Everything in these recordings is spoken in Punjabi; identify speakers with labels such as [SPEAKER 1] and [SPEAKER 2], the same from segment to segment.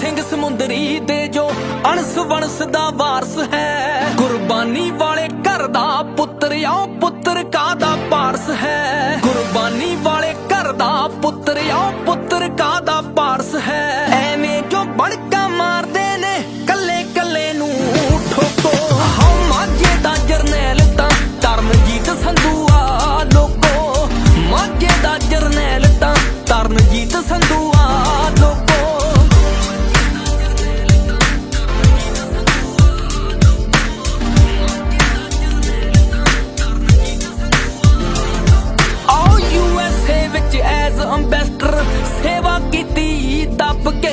[SPEAKER 1] ਸਿੰਘ ਸਮੁੰਦਰੀ ਦੇ ਜੋ ਅਣਸ ਵਣਸ ਦਾ ਵਾਰਸ ਹੈ। ਕੁਰਬਾਨੀ ਵਾਲੇ ਘਰ ਦਾ ਪੁੱਤਰ ਆਓ ਪੁੱਤਰ ਕਾਦਾ ਪਾਰਸ ਹੈ? ਕੁਰਬਾਨੀ ਵਾਲੇ ਘਰ ਦਾ ਪੁੱਤਰ ਆਓ ਪੁੱਤਰ ਕਾਦਾ ਪਾਰਸ ਹੈ? ਐਵੇਂ ਜੋ ਬੜਕਾ ਮਾਰਦੇ ਨੇ ਕੱਲੇ ਕੱਲੇ ਨੂੰ? ਠੋਕੋ ਹਉ ਮਾਝੇ ਦਾ ਜਰਨੈਲ ਤਾਂ ਤਰਨਜੀਤ ਸੰਧੂਆ, ਲੋਕੋ। ਮਾਝੇ ਦਾ ਜਰਨੈਲ ਤਾਂ ਤਰਨਜੀਤ ਸੰਧੂਆ ਦੱਬ ਕੇ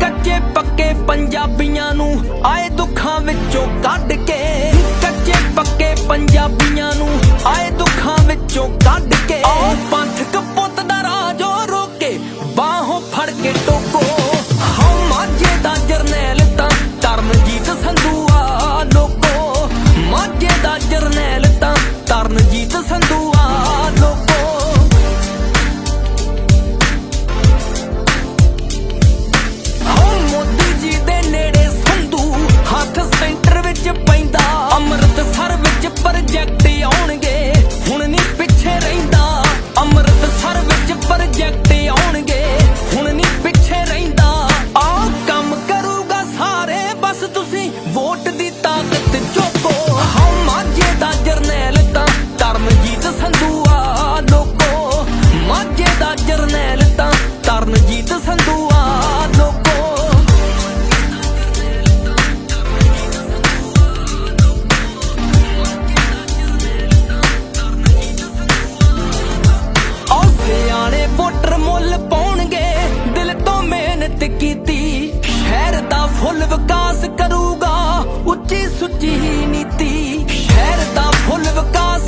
[SPEAKER 1] ਕੱਚੇ ਪੱਕੇ ਪੰਜਾਬੀਆਂ ਨੂੰ ਆਏ ਦੁੱਖਾਂ ਵਿੱਚੋਂ ਕੱਢ ਕੇ। ਕੱਚੇ ਪੱਕੇ ਪੰਜਾਬੀਆਂ ਨੂੰ ਆਏ ਦੁੱਖਾਂ ਵਿੱਚੋਂ ਕੱਢ ਕੇ। ਆਓ ਪੰਥਕ ਪੁੱਤ ਦਾ ਰਾਜੋ ਰੋਕੇ, ਬਾਹੋਂ ਫੜ ਕੇ ਟੋਕੋ। ਹਉ ਮਾਝੇ ਦਾ ਜਰਨੈਲ ਤਾਂ ਤਰਨਜੀਤ ਸੰਧੂਆ ਲੋਕੋ। ਮਾਝੇ ਦਾ ਜਰਨੈਲ ਤਾਂ ਤਰਨਜੀਤ ਸੰਧੂ ਪ੍ਰੋਜੈਕਟ ਆਉਣਗੇ। ਹੁਣ ਨਹੀਂ ਫੁੱਲ ਵਿਕਾਸ ਕਰੂਗਾ ਉੱਚੀ ਸੁੱਚੀ ਨੀਤੀ ਸ਼ਹਿਰ ਦਾ ਫੁੱਲ ਵਿਕਾਸ